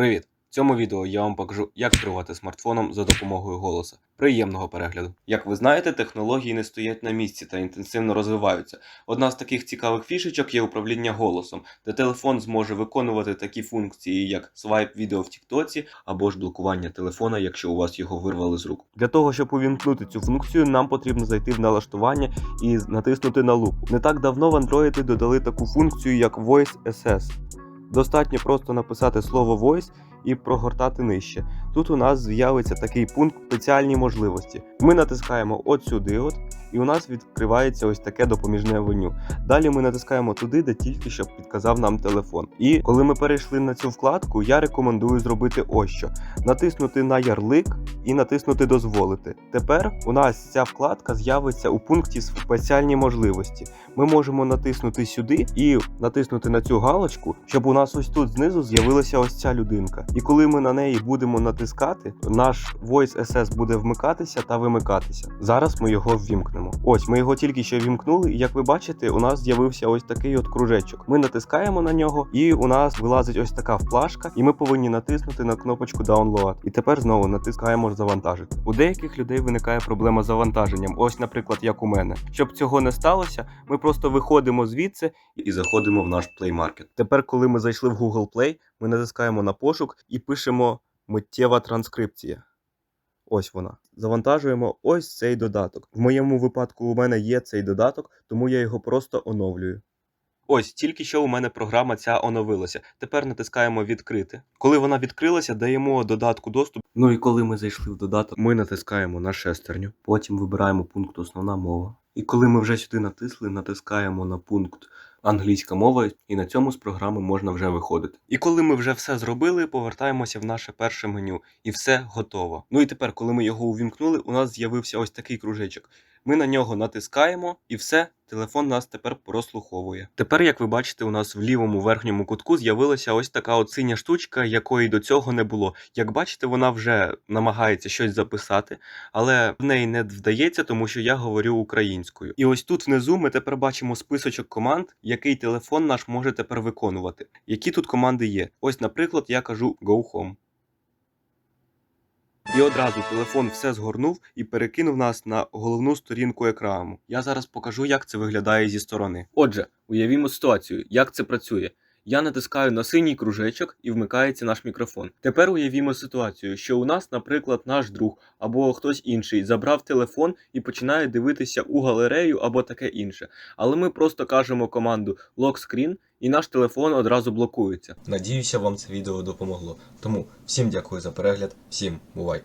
Привіт! В цьому відео я вам покажу, як керувати смартфоном за допомогою голоса. Приємного перегляду. Як ви знаєте, технології не стоять на місці та інтенсивно розвиваються. Одна з таких цікавих фішечок є управління голосом, де телефон зможе виконувати такі функції, як свайп відео в Тіктоці або ж блокування телефона, якщо у вас його вирвали з рук. Для того, щоб увімкнути цю функцію, нам потрібно зайти в налаштування і натиснути на лупу. Не так давно в Android додали таку функцію, як Voice SS. Достатньо просто написати слово voice і прогортати нижче. Тут у нас з'явиться такий пункт спеціальні можливості. Ми натискаємо от сюди, от, і у нас відкривається ось таке допоміжне меню. Далі ми натискаємо туди, де тільки що підказав нам телефон. І коли ми перейшли на цю вкладку, я рекомендую зробити ось що: натиснути на ярлик і натиснути дозволити. Тепер у нас ця вкладка з'явиться у пункті спеціальні можливості. Ми можемо натиснути сюди і натиснути на цю галочку, щоб у нас ось тут знизу з'явилася ось ця людинка. І коли ми на неї будемо натискати, наш Voice SS буде вмикатися та вимикатися. Зараз ми його ввімкнемо. Ось ми його тільки що ввімкнули, і як ви бачите, у нас з'явився ось такий от кружечок. Ми натискаємо на нього, і у нас вилазить ось така вплашка, і ми повинні натиснути на кнопочку Download. І тепер знову натискаємо завантажити. У деяких людей виникає проблема з завантаженням. Ось, наприклад, як у мене. Щоб цього не сталося, ми просто виходимо звідси і заходимо в наш Play Market. Тепер, коли ми зайшли в Google Play, ми натискаємо на пошук і пишемо миттєва транскрипція. Ось вона. Завантажуємо ось цей додаток. В моєму випадку у мене є цей додаток, тому я його просто оновлюю. Ось тільки що у мене програма ця оновилася. Тепер натискаємо відкрити. Коли вона відкрилася, даємо додатку доступ. Ну і коли ми зайшли в додаток, ми натискаємо на шестерню. Потім вибираємо пункт Основна мова. І коли ми вже сюди натисли, натискаємо на пункт англійська мова, і на цьому з програми можна вже виходити. І коли ми вже все зробили, повертаємося в наше перше меню, і все готово. Ну і тепер, коли ми його увімкнули, у нас з'явився ось такий кружечок. Ми на нього натискаємо, і все, телефон нас тепер прослуховує. Тепер, як ви бачите, у нас в лівому верхньому кутку з'явилася ось така от синя штучка, якої до цього не було. Як бачите, вона вже намагається щось записати, але в неї не вдається, тому що я говорю українською. І ось тут внизу ми тепер бачимо списочок команд, який телефон наш може тепер виконувати. Які тут команди є? Ось, наприклад, я кажу Go Home. І одразу телефон все згорнув і перекинув нас на головну сторінку екрану. Я зараз покажу, як це виглядає зі сторони. Отже, уявімо ситуацію, як це працює. Я натискаю на синій кружечок і вмикається наш мікрофон. Тепер уявімо ситуацію, що у нас, наприклад, наш друг або хтось інший забрав телефон і починає дивитися у галерею або таке інше. Але ми просто кажемо команду Lock Screen і наш телефон одразу блокується. Надіюся, вам це відео допомогло. Тому всім дякую за перегляд, всім бувай!